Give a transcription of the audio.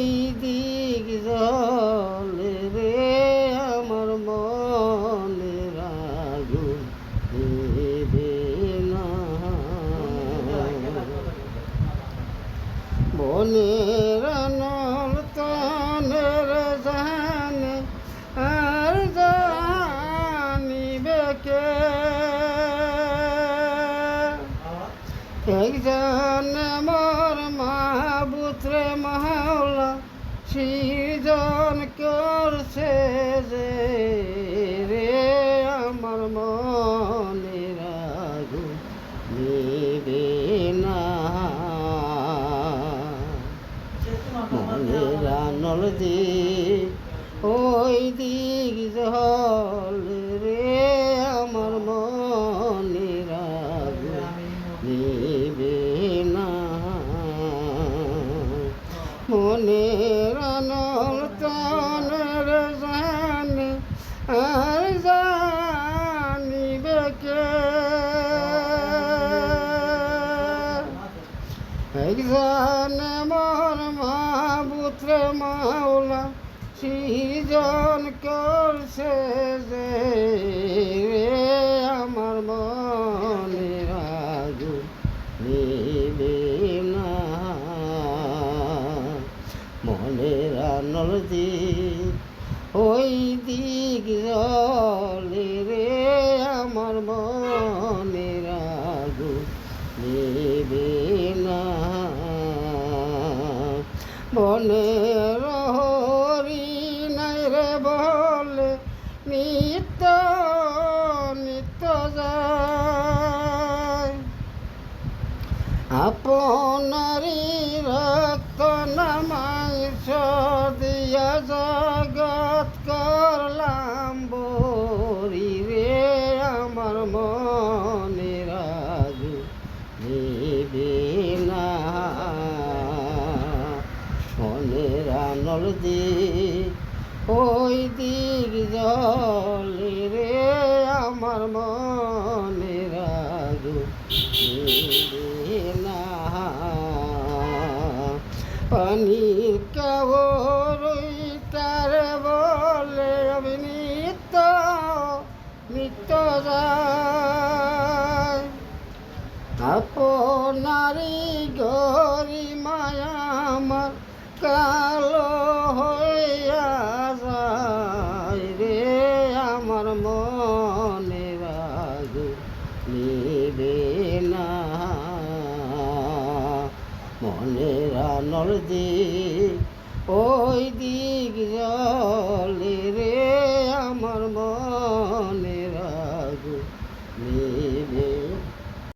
ওই দিক জলে রে আমার মনের আগুন নিবে না। বনের আনল তনের জানে আর জানিবে কে? একজন মোর মাহবুত্রে মাওলা, সৃজন করছে যে রে আমার মনে আগুন নিবে না। মনের আনল দিক ওই দিক জল মনের আনল তনের জানে আর জানিবে কে? একজন মোর মাহবুত্রে মাওলা সৃজন করছে যে আনল দিক ওই দিক জলে রে আমার মনের আগুন নেবে না। বনের হরি নাই রে বলে, নিত্য নিত্য যায়। আপনারি রক্ত দিয়া জগৎ করলাম বরি রে আমার মনের আজু নিবে না। মনের দিক ওই দিক জলে রে আমার মনের আজু নিবে না। পানির কাবরই নিত্য গরি মায়া আমার, কালো হইয়া যায় রে আমার মনে রাগু, নিবে না। মনের আনল দিক ওই দিক